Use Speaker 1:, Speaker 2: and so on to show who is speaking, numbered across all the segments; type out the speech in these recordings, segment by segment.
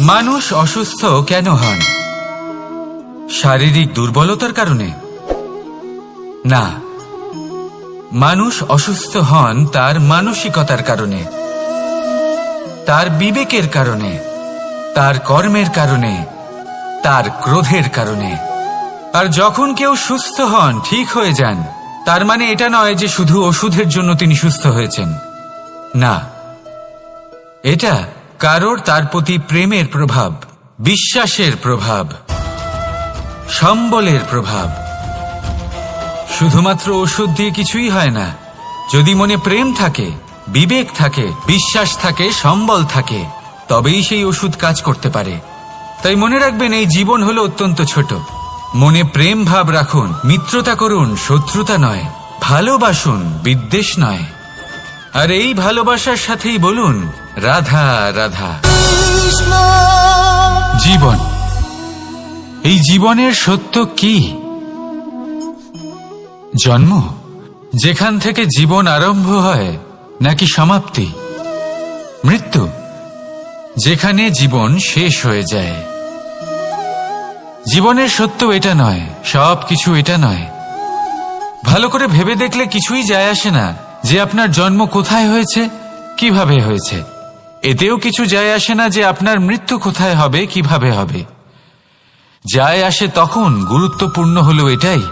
Speaker 1: মানুষ অসুস্থ কেন হন? শারীরিক দুর্বলতার কারণে? না। মানুষ অসুস্থ হন তার মানসিকতার কারণে, তার বিবেকের কারণে, তার কর্মের কারণে, তার ক্রোধের কারণে। আর যখন কেউ সুস্থ হন, ঠিক হয়ে যান। তার মানে এটা নয় যে শুধু ওষুধের জন্য তিনি সুস্থ হয়েছেন। না। এটা কারোর তার প্রতি প্রেমের প্রভাব, বিশ্বাসের প্রভাব, সম্বলের প্রভাব। শুধুমাত্র ওষুধ দিয়ে কিছুই হয় না। যদি মনে প্রেম থাকে, বিবেক থাকে, বিশ্বাস থাকে, সম্বল থাকে, তবেই সেই ওষুধ কাজ করতে পারে। তাই মনে রাখবেন, এই জীবন হলো অত্যন্ত ছোট। মনে প্রেম ভাব রাখুন, মিত্রতা করুন, শত্রুতা নয়, ভালোবাসুন, বিদ্বেষ নয়। আর এই ভালোবাসার সাথেই বলুন, রাধা রাধা। জীবন। এই জীবনের সত্য কি? জন্ম? যেখান থেকে জীবন আরম্ভ হয়, নাকি সমাপ্তি? মৃত্যু? যেখানে জীবন শেষ হয়ে যায়। জীবনের সত্য এটা নয়, সব কিছু এটা নয়। ভালো করে ভেবে দেখলে কিছুই যায় আসে না, যে আপনার জন্ম কোথায় হয়েছে, কীভাবে হয়েছে। এতেও কিছু যায় আসে না যে আপনার মৃত্যু কোথায় হবে, কীভাবে হবে। যায় আসে তখন গুরুত্বপূর্ণ হলো এটাই,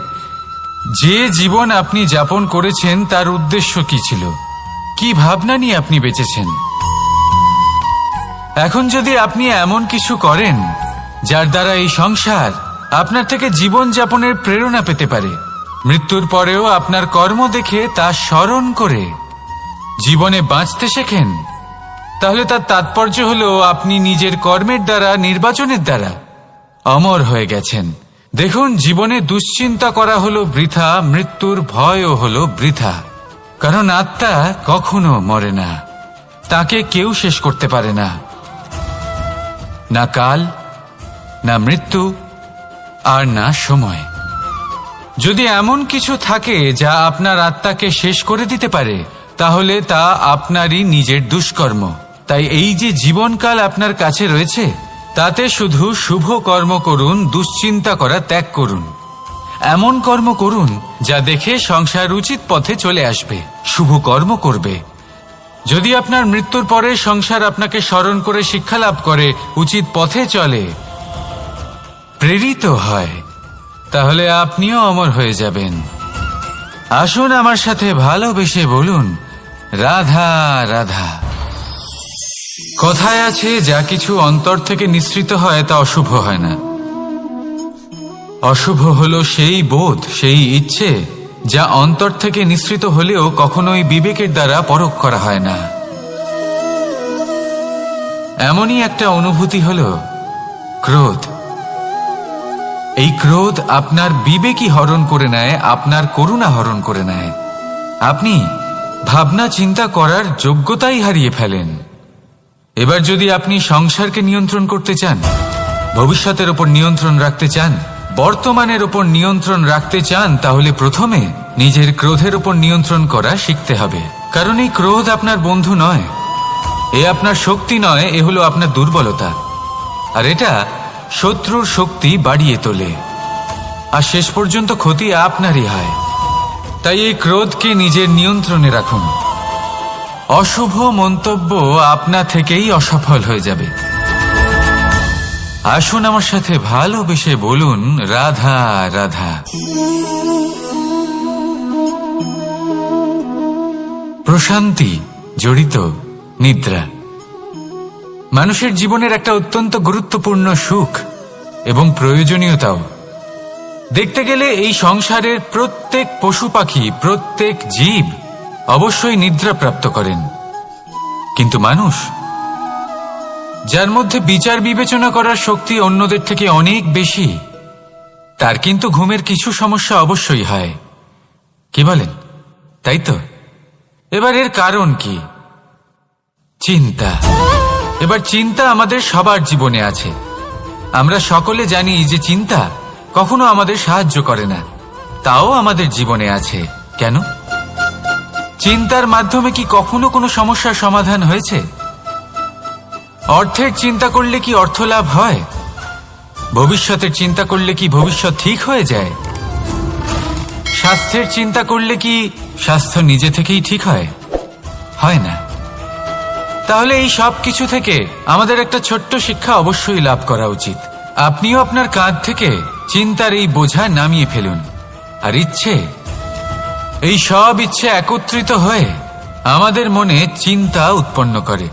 Speaker 1: যে জীবন আপনি যাপন করেছেন তার উদ্দেশ্য কি ছিল? কি ভাবনা নিয়ে আপনি বেঁচেছেন? এখন যদি আপনি এমন কিছু করেন যার দ্বারা এই সংসার আপনার থেকে জীবন যাপনের প্রেরণা পেতে পারে। মৃত্যুর পরেও আপনার কর্ম দেখে তা স্মরণ করে। জীবনে বাঁচতে শেখেন। তাহলে তার তাৎপর্য হল আপনি নিজের কর্মের দ্বারা, নির্বাচনের দ্বারা অমর হয়ে গেছেন। দেখুন, জীবনে দুশ্চিন্তা করা হলো বৃথা, মৃত্যুর ভয়ও হলো বৃথা। কারণ আত্মা কখনো মরে না। তাকে কেউ শেষ করতে পারে না। না কাল না মৃত্যু আর না সময়। যদি এমন কিছু থাকে যা আপনার আত্মাকে শেষ করে দিতে পারে, তাহলে তা আপনারই নিজের দুষ্কর্ম। তাই এই যে জীবনকাল আপনার কাছে রয়েছে, তাতে শুধু শুভ কর্ম করুন, দুশ্চিন্তা করা ত্যাগ করুন। এমন কর্ম করুন যা দেখে সংসার উচিত পথে চলে আসবে, শুভ কর্ম করবে। যদি আপনার মৃত্যুর পরে সংসার আপনাকে স্মরণ করে শিক্ষা লাভ করে, উচিত পথে চলে প্রেরিত হয়। তাহলে আপনিও অমর হয়ে যাবেন। আসুন আমার সাথে ভালোবেসে বলুন, রাধা রাধা। কথায় আছে, যা কিছু অন্তর থেকে নিঃসৃত হয়, তা অশুভ হয় না। অশুভ হলো সেই বোধ, সেই ইচ্ছে, যা অন্তর থেকে নিঃসৃত হলেও কখনোই বিবেকের দ্বারা পরখ করা হয় না। এমনই একটা অনুভূতি হল, ক্রোধ। এই ক্রোধ আপনার বিবেকই হরণ করে নেয়, আপনার করুণা হরণ করে নেয়। আপনি ভাবনা চিন্তা করার যোগ্যতাই হারিয়ে ফেলেন। এবার যদি আপনি সংসারকে নিয়ন্ত্রণ করতে চান, ভবিষ্যতের ওপর নিয়ন্ত্রণ রাখতে চান, বর্তমানের ওপর নিয়ন্ত্রণ রাখতে চান, তাহলে প্রথমে নিজের ক্রোধের ওপর নিয়ন্ত্রণ করা শিখতে হবে। কারণ এই ক্রোধ আপনার বন্ধু নয়, এ আপনার শক্তি নয়, এ হলো আপনার দুর্বলতা। আর এটা শত্রুর শক্তি বাড়িয়ে তোলে। আর শেষ পর্যন্ত ক্ষতি আপনারই হয়। তাই এই ক্রোধকে নিজের নিয়ন্ত্রণে রাখুন। অশুভ মন্তব্য আপনা থেকেই অসফল হয়ে যাবে। আসুন আমার সাথে ভালোবেসে বলুন, রাধা রাধা। প্রশান্তি, জড়িত, নিদ্রা। মানুষের জীবনের একটা অত্যন্ত গুরুত্বপূর্ণ সুখ। এবং প্রয়োজনীয়তাও। দেখতে গেলে এই সংসারের প্রত্যেক পশু পাখি, প্রত্যেক জীব অবশ্যই নিদ্রা প্রাপ্ত করেন। কিন্তু মানুষ, যার মধ্যে বিচার বিবেচনা করার শক্তি অন্যদের থেকে অনেক বেশি, তার কিন্তু ঘুমের কিছু সমস্যা অবশ্যই হয়। কি বলেন? তাই তো? এবার এর কারণ কি? চিন্তা। এবার চিন্তা আমাদের সবার জীবনে আছে। আমরা সকলে জানি যে চিন্তা কখনো আমাদের সাহায্য করে না। তাও আমাদের জীবনে আছে। কেন? চিন্তার মাধ্যমে কি কখনো কোনো সমস্যার সমাধান হয়েছে? অর্থের চিন্তা করলে কি অর্থ লাভ হয়? ভবিষ্যতের চিন্তা করলে কি ভবিষ্যৎ ঠিক হয়ে যায়? স্বাস্থ্যের চিন্তা করলে কি স্বাস্থ্য নিজে থেকেই ঠিক হয়? হয় না। তাহলে এই সব কিছু থেকে আমাদের একটা ছোট্ট শিক্ষা অবশ্যই লাভ করা উচিত। আপনিও আপনার কাঁধ থেকে চিন্তার এই বোঝা নামিয়ে ফেলুন। আর ইচ্ছে? এই সব ইচ্ছে একত্রিত হয়ে আমাদের মনে চিন্তা উৎপন্ন করে।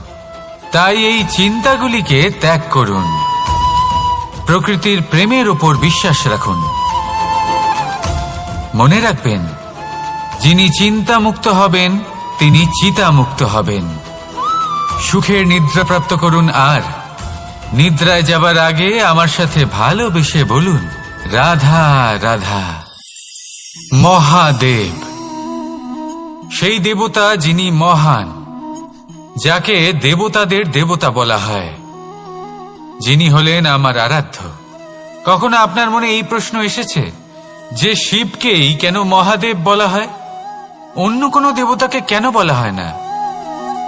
Speaker 1: তাই এই চিন্তাগুলিকে ত্যাগ করুন। প্রকৃতির প্রেমের ওপর বিশ্বাস রাখুন। মনে রাখবেন, যিনি চিন্তা মুক্ত হবেন, তিনি চিতা মুক্ত হবেন। সুখের নিদ্রা প্রাপ্ত করুন আর নিদ্রায় যাবার আগে আমার সাথে ভালোবেসে বলুন, রাধা রাধা। মহাদেব। সেই দেবতা যিনি মহান, যাকে দেবতাদের দেবতা বলা হয়, যিনি হলেন আমার আরাধ্য। কখনো আপনার মনে এই প্রশ্ন এসেছে যে শিবকেই কেন মহাদেব বলা হয়? অন্য কোনো দেবতাকে কেন বলা হয় না?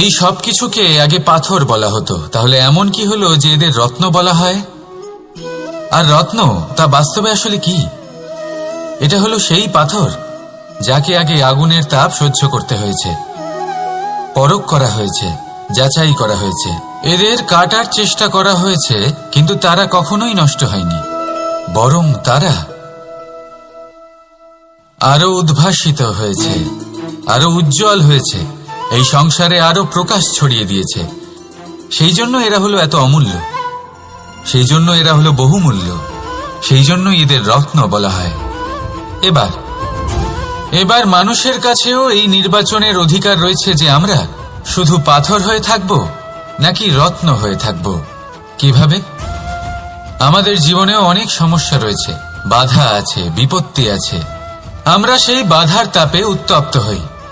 Speaker 1: এই সব কিছুকে আগে পাথর বলা হতো। তাহলে এমন কি হলো যে এদের রত্ন বলা হয়? আর রত্ন, তা বাস্তবে আসলে কি? এটা হলো সেই পাথর যাকে আগে আগুনের তাপ সহ্য করতে হয়েছে পরক করা হয়েছে, যাচাই করা হয়েছে। এদের কাটার চেষ্টা করা হয়েছে, কিন্তু তারা কখনোই নষ্ট হয়নি, বরং তারা আরও উদ্ভাসিত হয়েছে, আরও উজ্জ্বল হয়েছে। এই সংসারে আরও প্রকাশ ছড়িয়ে দিয়েছে। সেই জন্য এরা হলো এত অমূল্য। সেই জন্য এরা হলো বহুমূল্য। সেই জন্য এদের রত্ন বলা হয়। এবার এবার মানুষের কাছেও এই নির্বাচনের অধিকার রয়েছে যে আমরা শুধু পাথর হয়ে থাকব নাকি রত্ন হয়ে থাকব। কীভাবে? আমাদের জীবনেও অনেক সমস্যা রয়েছে। বাধা আছে, বিপত্তি আছে। আমরা সেই বাধার তাপে উত্তপ্ত হই।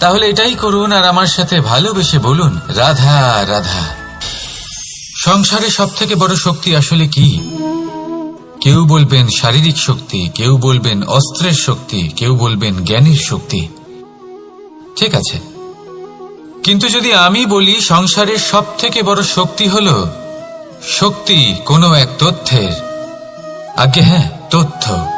Speaker 1: তাহলে এটাই করুন আর আমার সাথে ভালোবেসে বলুন, রাধা রাধা। সংসারে সব থেকে বড় শক্তি আসলে কি? কেউ বলবেন শারীরিক শক্তি, কেউ বলবেন অস্ত্রের শক্তি, কেউ বলবেন জ্ঞানের শক্তি। ঠিক আছে। কিন্তু যদি আমি বলি সংসারের সব থেকে বড় শক্তি হল শক্তি কোনো এক তথ্যের। আগে হ্যাঁ তথ্য।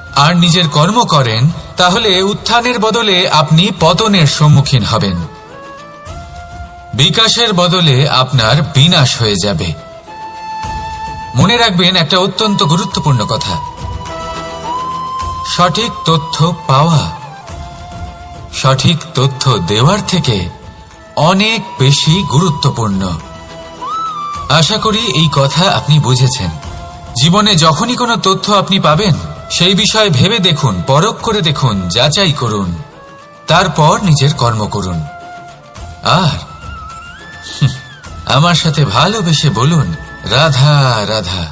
Speaker 1: আর নিজের কর্ম করেন, তাহলে উত্থানের বদলে আপনি পতনের সম্মুখীন হবেন। বিকাশের বদলে আপনার বিনাশ হয়ে যাবে। মনে রাখবেন, একটা অত্যন্ত গুরুত্বপূর্ণ কথা। সঠিক তথ্য পাওয়া, সঠিক তথ্য দেওয়ার থেকে অনেক বেশি গুরুত্বপূর্ণ। আশা করি এই কথা আপনি বুঝেছেন। জীবনে যখনই কোনো তথ্য আপনি পাবেন সেই বিষয়ে ভেবে দেখুন, পরখ করে দেখুন, যাচাই করুন। তারপর নিজের কর্ম করুন। আর আমার সাথে ভালোবেসে বলুন, রাধা রাধা।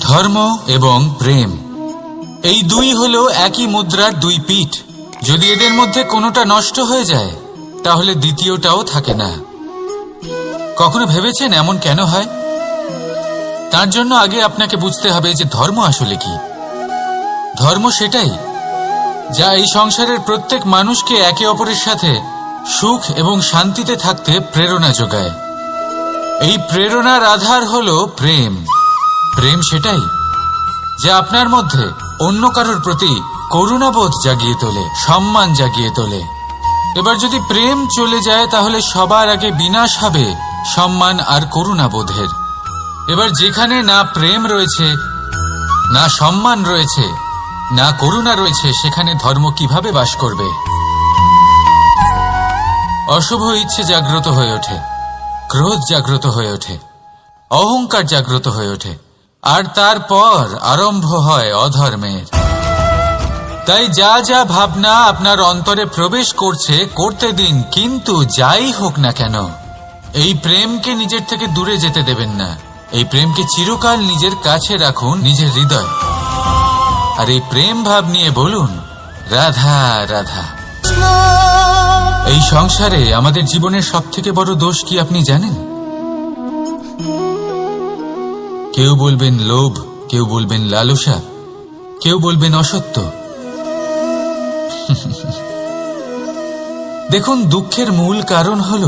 Speaker 1: ধর্ম এবং প্রেম, এই দুই হলো একই মুদ্রার দুই পিঠ। যদি এদের মধ্যে কোনোটা নষ্ট হয়ে যায়, তাহলে দ্বিতীয়টাও থাকে না। কখনো ভেবেছেন এমন কেন হয়? তার জন্য আগে আপনাকে বুঝতে হবে যে ধর্ম আসলে কি। ধর্ম সেটাই, যা এই সংসারের প্রত্যেক মানুষকে একে অপরের সাথে সুখ এবং শান্তিতে থাকতে প্রেরণা যোগায়। এই প্রেরণার আধার হল প্রেম। প্রেম সেটাই, যা আপনার মধ্যে অন্য কারোর প্রতি করুণাবোধ জাগিয়ে তোলে, সম্মান জাগিয়ে তোলে। এবার যদি প্রেম চলে যায়, তাহলে সবার আগে বিনাশ হবে সম্মান আর করুণাবোধের। এবার যেখানে না প্রেম রয়েছে, না সম্মান রয়েছে, না করুণা রয়েছে, সেখানে ধর্ম কীভাবে বাস করবে? অশুভ ইচ্ছে জাগ্রত হয়ে ওঠে, ক্রোধ জাগ্রত হয়ে ওঠে, অহংকার জাগ্রত হয়ে ওঠে, আর তারপর আরম্ভ হয় অধর্মের। তাই যা যা ভাবনা আপনার অন্তরে প্রবেশ করছে, করতে দিন, কিন্তু যাই হোক না কেন, এই প্রেমকে নিজের থেকে দূরে যেতে দেবেন না। এই প্রেমকে চিরকাল নিজের কাছে রাখুন, নিজের হৃদয়। আর এই প্রেম ভাব নিয়ে বলুন, রাধা রাধা। এই সংসারে আমাদের জীবনের সব থেকে বড় দোষ কি আপনি জানেন? কেউ বলবেন লোভ, কেউ বলবেন লালসা, কেউ বলবেন অসত্য। দেখুন, দুঃখের মূল কারণ হল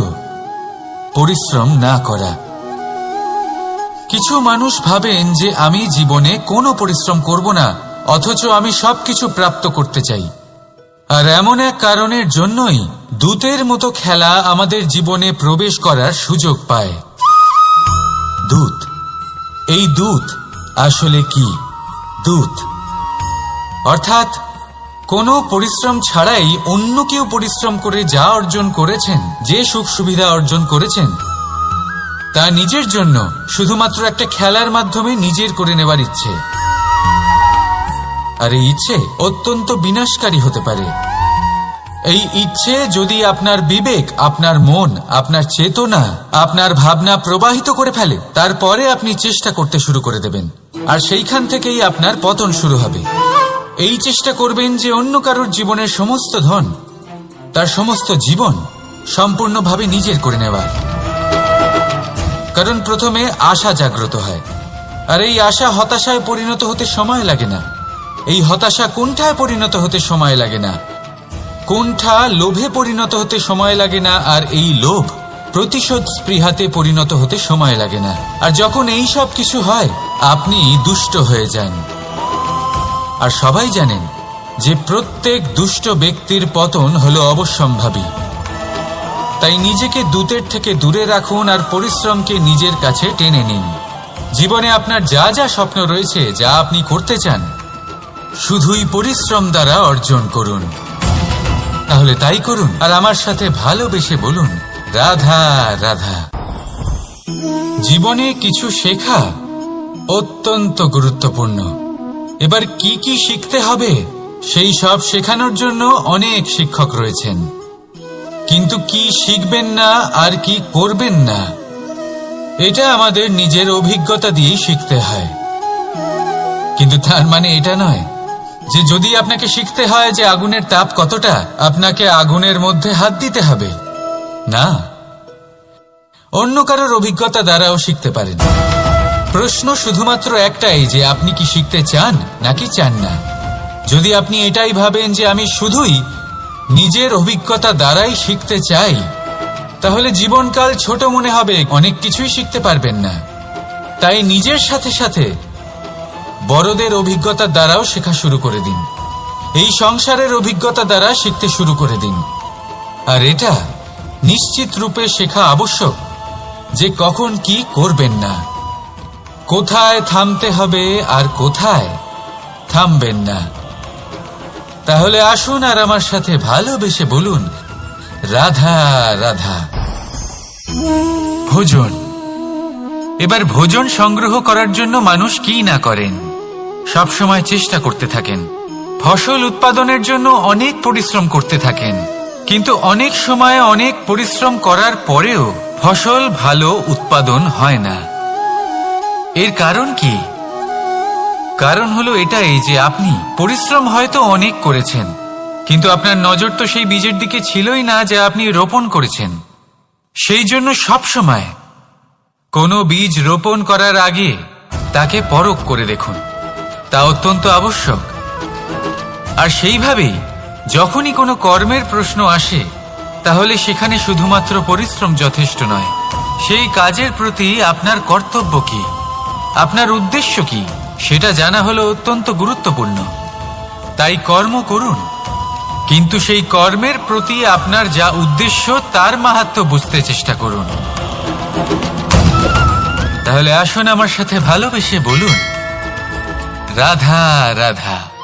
Speaker 1: পরিশ্রম না করা। কিছু মানুষ ভাবেন যে আমি জীবনে কোনো পরিশ্রম করব না, অথচ আমি সবকিছু প্রাপ্ত করতে চাই। আর এমন এক কারণের জন্যই দূতের মতো খেলা আমাদের জীবনে প্রবেশ করার সুযোগ পায়। দূত। এই দূত আসলে কি? দূত। অর্থাৎ, কোনো পরিশ্রম ছাড়াই অন্য কেউ পরিশ্রম করে যা অর্জন করেছেন, যে সুখ সুবিধা অর্জন করেছেন তা নিজের জন্য, শুধুমাত্র একটা খেলার মাধ্যমে নিজের করে নেবার ইচ্ছে। আর এই ইচ্ছে অত্যন্ত বিনাশকারী হতে পারে। এই ইচ্ছে যদি আপনার বিবেক, আপনার মন, আপনার চেতনা, আপনার ভাবনা প্রবাহিত করে ফেলে, তারপরে আপনি চেষ্টা করতে শুরু করে দেবেন। আর সেইখান থেকেই আপনার পতন শুরু হবে। এই চেষ্টা করবেন যে অন্য কারোর জীবনের সমস্ত ধন, তার সমস্ত জীবন সম্পূর্ণভাবে নিজের করে নেওয়ার। কারণ প্রথমে আশা জাগ্রত হয়। আর এই আশা হতাশায় পরিণত হতে সময় লাগে না। এই হতাশা কোনঠায় পরিণত হতে সময় লাগে না। কোনঠা লোভে পরিণত হতে সময় লাগে না, আর এই লোভ প্রতিশোধ স্পৃহাতে পরিণত হতে সময় লাগে না। আর যখন এই সব কিছু হয়, আপনি দুষ্ট হয়ে যান। আর সবাই জানেন যে প্রত্যেক দুষ্ট ব্যক্তির পতন হলো অবশ্যম্ভাবী। তাই নিজেকে দূতের থেকে দূরে রাখুন আর পরিশ্রমকে নিজের কাছে টেনে নিন। জীবনে আপনার যা যা স্বপ্ন রয়েছে, যা আপনি করতে চান, শুধুই পরিশ্রম দ্বারা অর্জন করুন। তাহলে তাই করুন আর আমার সাথে ভালোবেসে বলুন, রাধা রাধা। জীবনে কিছু শেখা অত্যন্ত গুরুত্বপূর্ণ। এবার কি কি শিখতে হবে, সেই সব শেখানোর জন্য অনেক শিক্ষক রয়েছেন। কিন্তু কি শিখবেন না আর কি করবেন না? এটা আমাদের নিজের অভিজ্ঞতা দিয়ে শিখতে হয়। কিন্তু তার মানে এটা নয় যে যদি আপনাকে শিখতে হয় যে আগুনের তাপ কতটা, আপনাকে আগুনের মধ্যে হাত দিতে হবে। না। অন্য কারোর অভিজ্ঞতা দ্বারাও শিখতে পারেন। প্রশ্ন শুধুমাত্র একটাই যে আপনি কি শিখতে চান নাকি চান না? যদি আপনি এটাই ভাবেন যে আমি শুধুই নিজের অভিজ্ঞতা দ্বারাই শিখতে চাই, তাহলে জীবনকাল ছোট মনে হবে, অনেক কিছুই শিখতে পারবেন না। তাই নিজের সাথে সাথে বড়দের অভিজ্ঞতার দ্বারাও শেখা শুরু করে দিন। এই সংসারের অভিজ্ঞতা দ্বারা শিখতে শুরু করে দিন। আর এটা নিশ্চিত রূপে শেখা আবশ্যক যে কখন কি করবেন না। কোথায় থামতে হবে আর কোথায় থামবেন না। তাহলে আসুন আর আমার সাথে ভালোবেসে বলুন, রাধা রাধা। ভোজন। এবার ভোজন সংগ্রহ করার জন্য মানুষ কি না করেন? সব সময় চেষ্টা করতে থাকেন। ফসল উৎপাদনের জন্য অনেক পরিশ্রম করতে থাকেন। কিন্তু অনেক সময় অনেক পরিশ্রম করার পরেও ফসল ভালো উৎপাদন হয় না। এর কারণ কি? কারণ হলো এটাই যে আপনি পরিশ্রম হয়তো অনেক করেছেন, কিন্তু আপনার নজর তো সেই বীজের দিকে ছিলই না যা আপনি রোপণ করেছেন। সেই জন্য সব সময় কোনো বীজ রোপণ করার আগে তাকে পরখ করে দেখুন। তা অত্যন্ত আবশ্যক। আর সেইভাবেই যখনই কোনো কর্মের প্রশ্ন আসে, তাহলে সেখানে শুধুমাত্র পরিশ্রম যথেষ্ট নয়, সেই কাজের প্রতি আপনার কর্তব্য কি? আপনার উদ্দেশ্য কি? সেটা জানা হলো অত্যন্ত গুরুত্বপূর্ণ। তাই কর্ম করুন। কিন্তু সেই কর্মের প্রতি আপনার যা উদ্দেশ্য, তার মাহাত্ম বুঝতে চেষ্টা করুন। তাহলে আসুন আমার সাথে ভালোবেসে বলুন, রাধা রাধা।